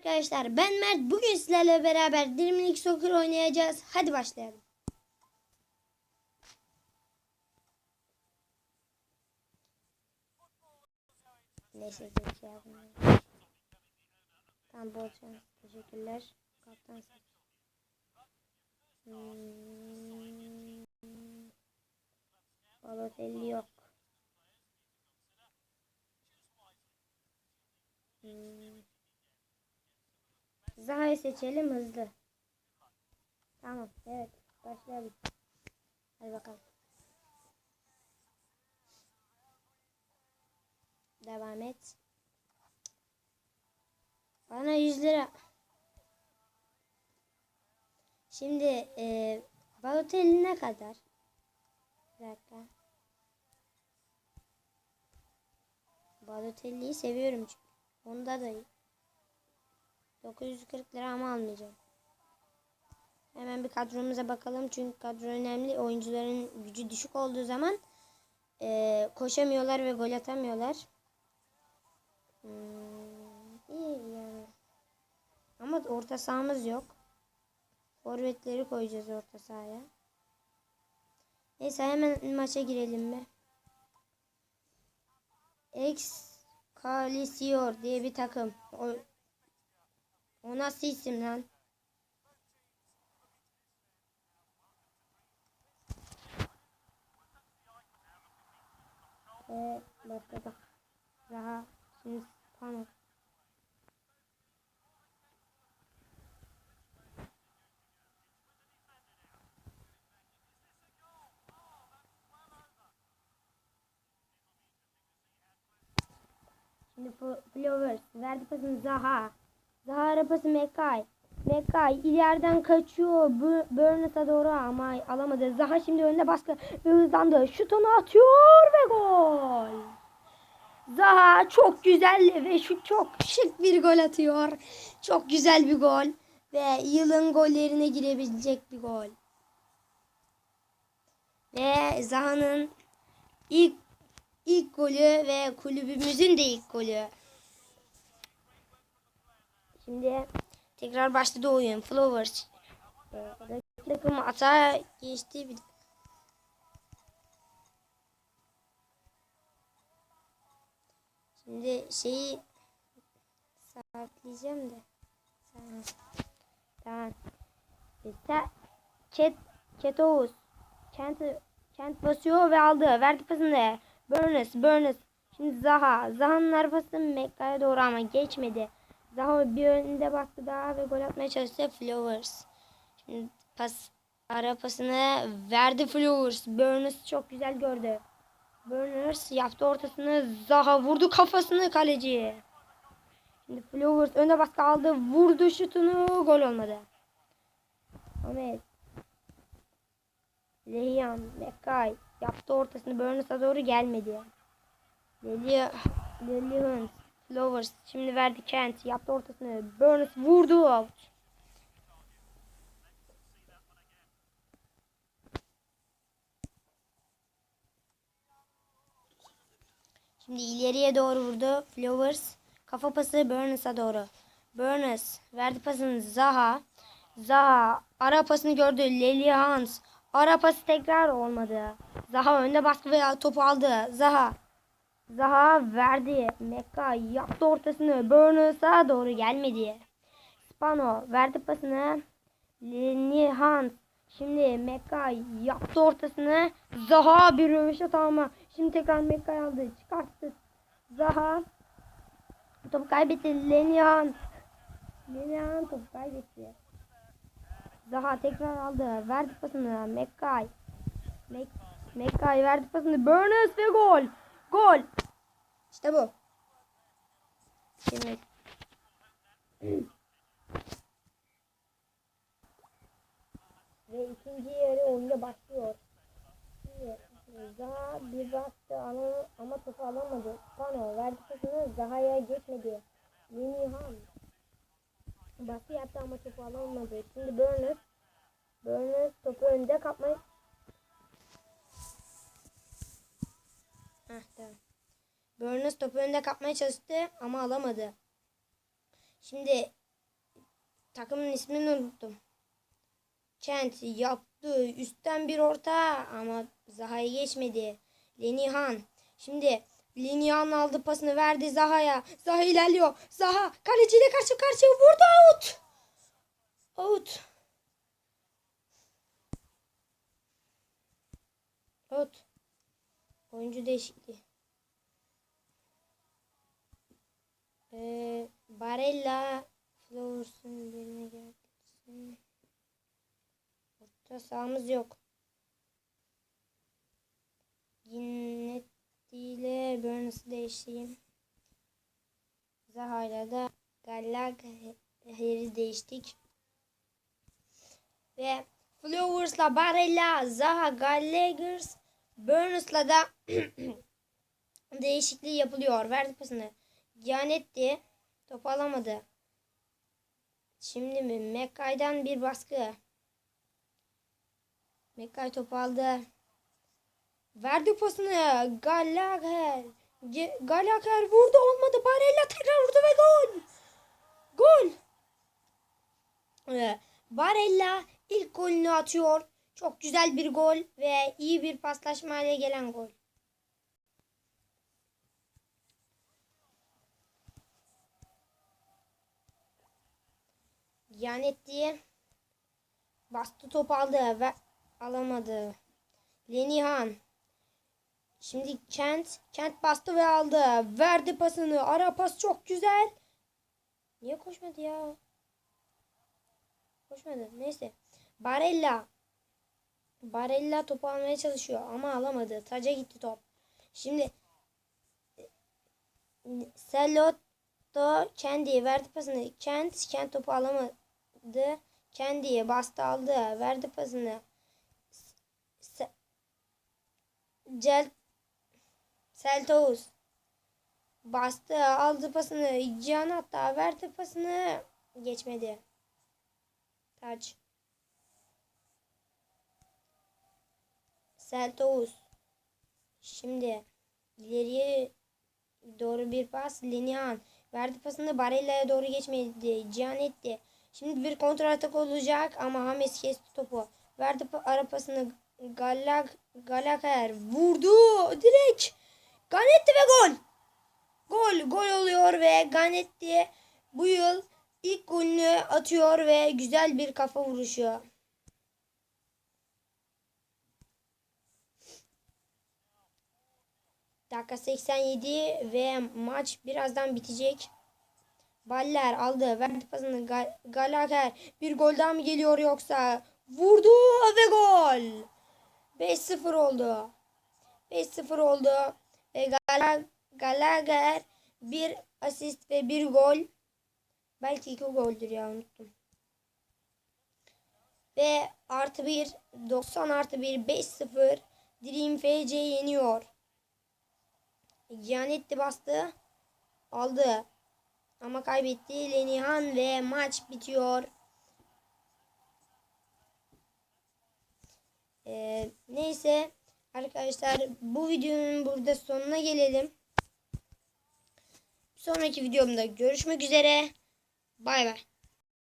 Arkadaşlar ben Mert. Bugün sizlerle beraber Dilimlik Soccer oynayacağız. Hadi başlayalım. Neyse şey yapmayayım. Tamam bol şans. Teşekkürler. Kaptan. Hmm. Yok. Hmm. Zaha'yı seçelim hızlı. Tamam evet başlayalım. Hadi bakalım. Devam et. Bana 100 lira. Şimdi e, Balotelli ne kadar? Bir dakika. Balotelli'yi seviyorum çünkü. Onda da iyi. 940 lira ama almayacağım. Hemen bir kadromuza bakalım. Çünkü kadro önemli. Oyuncuların gücü düşük olduğu zaman eee, koşamıyorlar ve gol atamıyorlar. Hmm, iyi yani. Ama orta sahamız yok. Forvetleri koyacağız orta sahaya. Neyse hemen maça girelim mi? Excalisior diye bir takım. O, o nasıl isim lan? Ee, başladık. Daha şimdi tamam. Şimdi Flowers verdi pasını Zaha. Zaha arabası Mekay. Mekay ileriden kaçıyor. Bu Burnet'a doğru ama alamadı. Zaha şimdi önde baskı ve hızlandı. Şutunu atıyor ve gol. Zaha çok güzel ve şu çok şık bir gol atıyor. Çok güzel bir gol ve yılın gollerine girebilecek bir gol. Ve Zaha'nın ilk ilk golü ve kulübümüzün de ilk golü. Şimdi tekrar başladı oyun. Flowers. Takım ata geçti. Bir... Şimdi şeyi sabitleyeceğim de. Tamam. İşte Ket Ketoğuz. Kent Kent basıyor ve aldı. Verdi pasını. Burns, Burns. Şimdi Zaha. Zaha'nın arabası Mekka'ya doğru ama geçmedi. Zaha bir önünde baktı daha ve gol atmaya çalıştı. Flowers. Şimdi pas ara pasını verdi Flowers. Burns çok güzel gördü. Burns yaptı ortasını. Zaha vurdu kafasını kaleciye. Şimdi Flowers önde baskı aldı. Vurdu şutunu. Gol olmadı. Ahmet. Lehian, Mekay yaptı ortasını Burns'a doğru gelmedi. Leli, Flowers şimdi verdi Kent yaptı ortasını Burns vurdu out. Şimdi ileriye doğru vurdu Flowers. Kafa pası Burns'a doğru. Burns verdi pasını Zaha. Zaha ara pasını gördü. Leli Hans. Ara pası tekrar olmadı. Zaha önde baskı ve topu aldı. Zaha. Zaha verdi. Mekka yaptı ortasını. Burns'a doğru gelmedi. Spano verdi pasını. Leni Hans. Şimdi Mekka yaptı ortasını. Zaha bir röveşat ama. Şimdi tekrar Mekka aldı. Çıkarttı. Zaha. Topu kaybetti. Leni Hans. Leni Hans topu kaybetti. Zaha tekrar aldı. Verdi pasını. Mekkay. Mek Mekkay verdi pasını. Burns ve gol. Gol. İşte bu. Şimdi ve ikinci yarı oyunda başlıyor. Zaha bir bastı ama, ama topu alamadı. Spano verdi pasını Zaha'ya geçmedi. Yeni Han Baskı yaptı ama topu alamadı. Şimdi Burns Burns topu önde kapmayı Heh, tamam. Burns topu önde kapmaya çalıştı ama alamadı. Şimdi takımın ismini unuttum. Kent yaptı. Üstten bir orta ama Zaha'ya geçmedi. Lenihan. Şimdi Lenihan aldı pasını verdi Zaha'ya. Zaha ilerliyor. Zaha kaleciyle karşı karşıya vurdu out. Out. Out. Oyuncu değişikliği. Ee, Barella Flowers'ın yerine geldi. Orta sahamız yok. Ginnetti ile Burns'ı değiştireyim. Zaha'yla da Gallagher'i değiştik. Ve Flowers'la Barella, Zaha, Gallagher, Burns'la da değişikliği yapılıyor. Verdi pasını. Gianetti topu alamadı. Şimdi mi? Mekkay'dan bir baskı. Mekkay topu aldı. Verdi pasını. Gallagher. Gallagher vurdu olmadı. Barella tekrar vurdu ve gol. Gol. Barella ilk golünü atıyor. Çok güzel bir gol ve iyi bir paslaşmayla gelen gol. Gianetti bastı top aldı ve alamadı. Lenihan Şimdi Kent Kent bastı ve aldı. Verdi pasını. Ara pas çok güzel. Niye koşmadı ya? Koşmadı. Neyse. Barella Barella topu almaya çalışıyor ama alamadı. Taca gitti top. Şimdi Selotto Kendi'ye verdi pasını. Kent Kent topu alamadı. Kendi'ye bastı aldı. Verdi pasını. Se Cel Seltouz bastı aldı pasını. Can hatta verdi pasını. Geçmedi. Taç. Seltouz. Şimdi ileriye doğru bir pas. Linian. Verdi pasını Barella'ya doğru geçmedi. Cianetti. Şimdi bir kontrol atak olacak ama Hames kesti topu. Verdi pa- ara pasını Gallag Gallagher vurdu direkt. Ganetti ve gol. Gol gol oluyor ve Ganetti bu yıl ilk golünü atıyor ve güzel bir kafa vuruşu. Dakika 87 ve maç birazdan bitecek. Baller aldı. Verdi pasını Gal Gallagher. Bir gol daha mı geliyor yoksa? Vurdu ve gol. 5-0 oldu. 5-0 oldu. Ve Gall Gallagher bir asist ve bir gol. Belki iki goldür ya unuttum. Ve artı 1 90 artı 1 5-0 Dream FC yeniyor. Gianetti bastı. Aldı. Ama kaybetti. Lenihan ve maç bitiyor. Ee, neyse arkadaşlar bu videonun burada sonuna gelelim. Sonraki videomda görüşmek üzere. Bay bay.